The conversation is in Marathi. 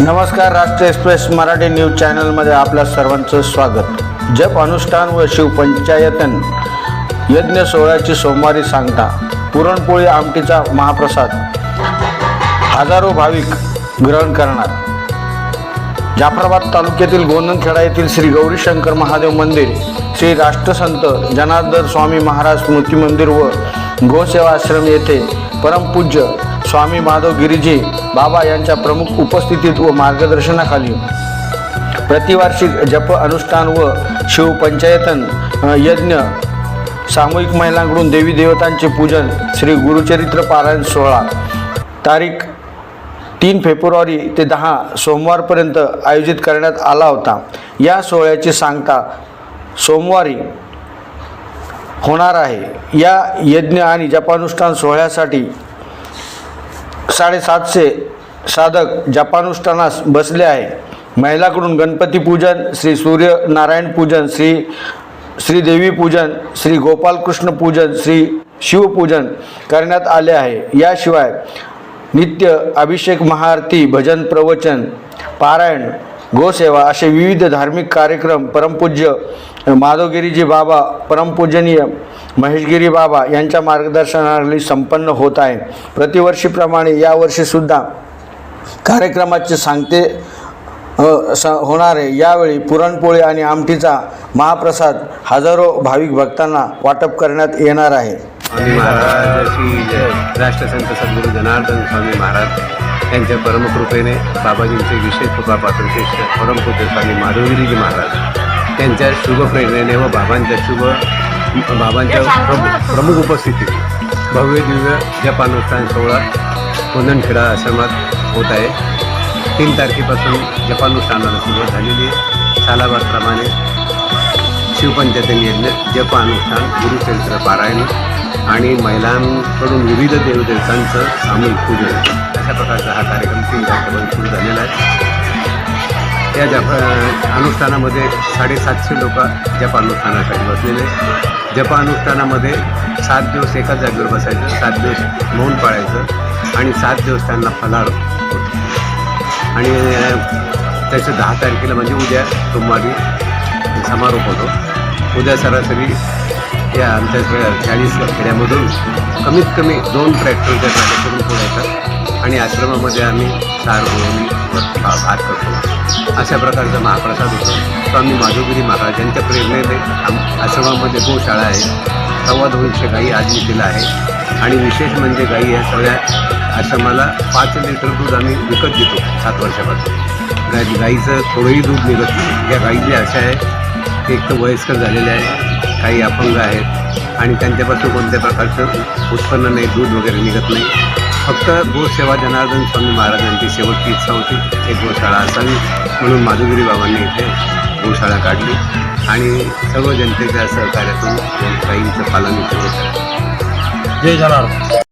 नमस्कार राष्ट्र एक्सप्रेस मराठी न्यूज चॅनलमध्ये आपल्या सर्वांचं स्वागत. जप अनुष्ठान व शिवपंचायतन यज्ञ सोहळ्याची सोमवारी सांगता. पुरणपोळी आमटीचा महाप्रसाद. हजारो भाविक ग्रहण करणार. जाफराबाद तालुक्यातील गोंदनखेडा येथील श्री गौरीशंकर महादेव मंदिर श्री राष्ट्रसंत जनार्दन स्वामी महाराज स्मृती मंदिर व गोसेवा आश्रम येथे परमपूज्य स्वामी माधव गिरीजी बाबा यांच्या प्रमुख उपस्थितीत व मार्गदर्शनाखाली प्रतिवार्षिक जप अनुष्ठान व शिवपंचायतन यज्ञ सामूहिक महिलांकडून देवी देवतांचे पूजन श्री गुरुचरित्र पारायण सोहळा. तारीख तीन फेब्रुवारी ते दहा सोमवारपर्यंत आयोजित करण्यात आला होता. या सोहळ्याची सांगता सोमवारी होणार आहे. या यज्ञ आणि जपानुष्ठान सोहळ्यासाठी साडेसातशे साधक जपानुष्ठानास बसले आहे महिलाकडून गणपती पूजन श्री सूर्यनारायण पूजन श्री श्रीदेवी पूजन श्री गोपालकृष्ण पूजन श्री शिवपूजन करण्यात आले आहे. याशिवाय नित्य अभिषेक महाआरती भजन प्रवचन पारायण गोसेवा असे विविध धार्मिक कार्यक्रम परमपूज्य माधवगिरीजी बाबा परमपूजनीय महेशगिरी बाबा यांच्या मार्गदर्शनाखाली संपन्न होत आहे. प्रतिवर्षीप्रमाणे यावर्षीसुद्धा कार्यक्रमाचे सांगते स होणारे. यावेळी पुरणपोळी आणि आमटीचा महाप्रसाद हजारो भाविक भक्तांना वाटप करण्यात येणार आहे. राष्ट्रसंत सद्गुरू जनार्दन स्वामी महाराज. यांच्या परमकृपेने बाबाजींचे विशेष कृपापासून शिष्य परमपूज्य स्वामी माधवगिरीजी महाराज त्यांच्या शुभ प्रेरणेने व बाबांच्या शुभ बाबांच्या प्रमुख प्रमुख उपस्थितीत भव्य दिव्य जपानुष्ठान सोहळा कोंदणखेडा आश्रमात होत आहे. तीन तारखेपासून जपानुष्ठानाला सुरुवात झालेली आहे. सालाबादप्रमाणे शिवपंचायतन जपानुष्ठान जप अनुष्ठान गुरुचरित्र पारायण आणि महिलांकडून विविध देवदेवतांचं सामूहिक पूजन. अशा प्रकारचा हा कार्यक्रम तीन तारखेपर्यंत सुरू झालेला आहे. या जप अनुष्ठानामध्ये साडेसातशे लोक जपानुष्ठानासाठी बसलेले जपानुष्ठानामध्ये जप अनुष्ठानामध्ये सात दिवस एकाच जागेवर बसायचं सात दिवस मौन पाळायचं आणि सात दिवस त्यांना फलार आणि त्याचं दहा तारखेला म्हणजे उद्या सोमवारी समारोप होतो. उद्या सरासरी या आमच्या चाळीस खेड्यामधून कमीत कमी दोन ट्रॅक्टरच्या गाड्या करून पुढे येतात आणि आश्रमामध्ये आम्ही सार गोळी भात करतो. अशा प्रकारचा महाप्रसाद होतो. तो आम्ही माधुगिरी महाराज यांच्या प्रेरणेने आम आश्रमामध्ये गोशाळा आहे सव्वा दोनशे गाई आजमितीला आहे. आणि विशेष म्हणजे गाई या सगळ्या आश्रमाला पाच लिटर दूध आम्ही विकत घेतो सात वर्षापासून. गाई गाईचं थोडंही दूध निघत नाही. या गाई ज्या अशा आहे एक तर वयस्कर झालेले आहे काही अपंग आहेत आणि त्यांच्यापासून कोणत्या प्रकारचं उत्पन्न नाही दूध वगैरे निघत नाही. फक्त गोसेवा जनार्दन स्वामी महाराजांची शेवटची इच्छा होती. एक गोशाळा असावी म्हणून माधुगिरी बाबांनी इथे गोशाळा काढली आणि सर्व जनतेच्या सहकार्यातून गाईंचं पालन इथे होतं जय जनार्दन.